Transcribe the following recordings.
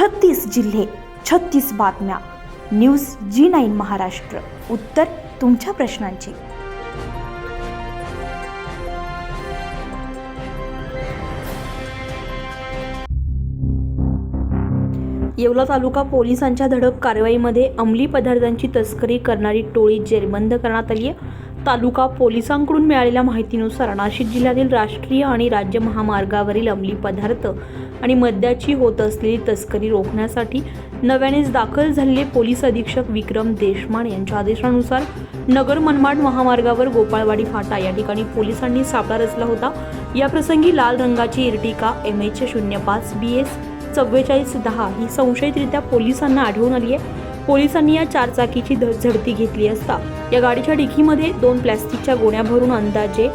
छत्तीस जिल्हे छत्तीस बातम्या. News G nine Maharashtra. उत्तर तुमच्या प्रश्नांची. येवला तालुका पोलिसांच्या धडक कारवाईमध्ये अंमली पदार्थांची तस्करी करणारी टोळी जेरबंद करण्यात आली आहे. तालुका पोलिसांकडून मिळालेल्या माहितीनुसार नाशिक जिल्ह्यातील राष्ट्रीय आणि राज्य महामार्गावरील अंमली पदार्थ आणि मद्याची होत असलेली तस्करी रोखण्यासाठी नव्यानेच दाखल झालेले पोलीस अधीक्षक विक्रम देशमान यांच्या आदेशानुसार नगर मनमाड महामार्गावर गोपाळवाडी फाटा या ठिकाणी पोलिसांनी सापळा रचला होता. या प्रसंगी लाल रंगाची इर्टिका एम एच शून्य पाच बी एस चव्वेचाळीस दहा ही संशयितरित्या पोलिसांना आढळून आली आहे. पोलिसांनी या चारचाकीची झडती घेतली असता. या गाडीच्या डिकीमध्ये दोन प्लॅस्टिकच्या गोण्या भरून अंदाजे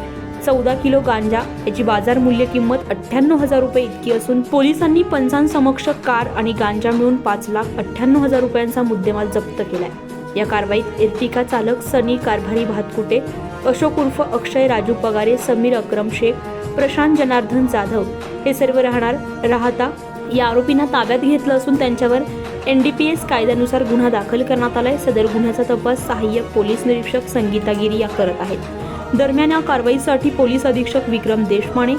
चौदा किलो गांजा याची बाजार मूल्य किंमत अठ्ठ्याण्णव हजार रुपये इतकी असून पोलिसांनी पंचांसमक्ष कार आणि गांजा मिळून पाच लाख अठ्ठ्याण्णव हजार रुपयांचा मुद्देमाल जप्त केलाय. या कारवाईत एर्टिका चालक सनी कारभारी भातकुटे अशोक उर्फ अक्षय राजू पगारे समीर अक्रम शेख प्रशांत जनार्दन जाधव हे सर्व राहणार राहता. या आरोपींना ताब्यात घेतलं असून त्यांच्यावर एन डी पी एस कायद्यानुसार गुन्हा दाखल करण्यात आलाय. सदर गुन्ह्याचा तपास सहाय्यक पोलीस निरीक्षक संगीता गिरी या करत आहेत. दरम्यान या कारवाईसाठी पोलीस अधीक्षक विक्रम देशमाणे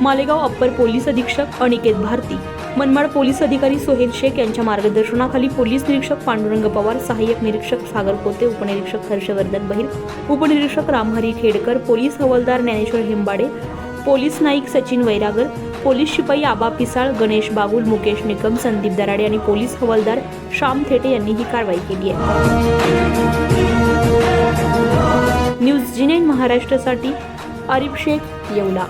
मालेगाव अप्पर पोलीस अधीक्षक अनिकेत भारती मनमाड पोलीस अधिकारी सोहेल शेख यांच्या मार्गदर्शनाखाली पोलीस निरीक्षक पांडुरंग पवार सहाय्यक निरीक्षक सागर पोते उपनिरीक्षक हर्षवर्धन बहिर उपनिरीक्षक रामहरी खेडकर पोलीस हवालदार ज्ञानेश्वर हेंबाडे पोलीस नाईक सचिन वैरागर पोलीस शिपाई आबा पिसाळ गणेश बागुल मुकेश निकम संदीप दराडे आणि पोलीस हवालदार श्याम थेटे यांनी ही कारवाई केली आहे. महाराष्ट्रासाठी आरिफ शेख येवला.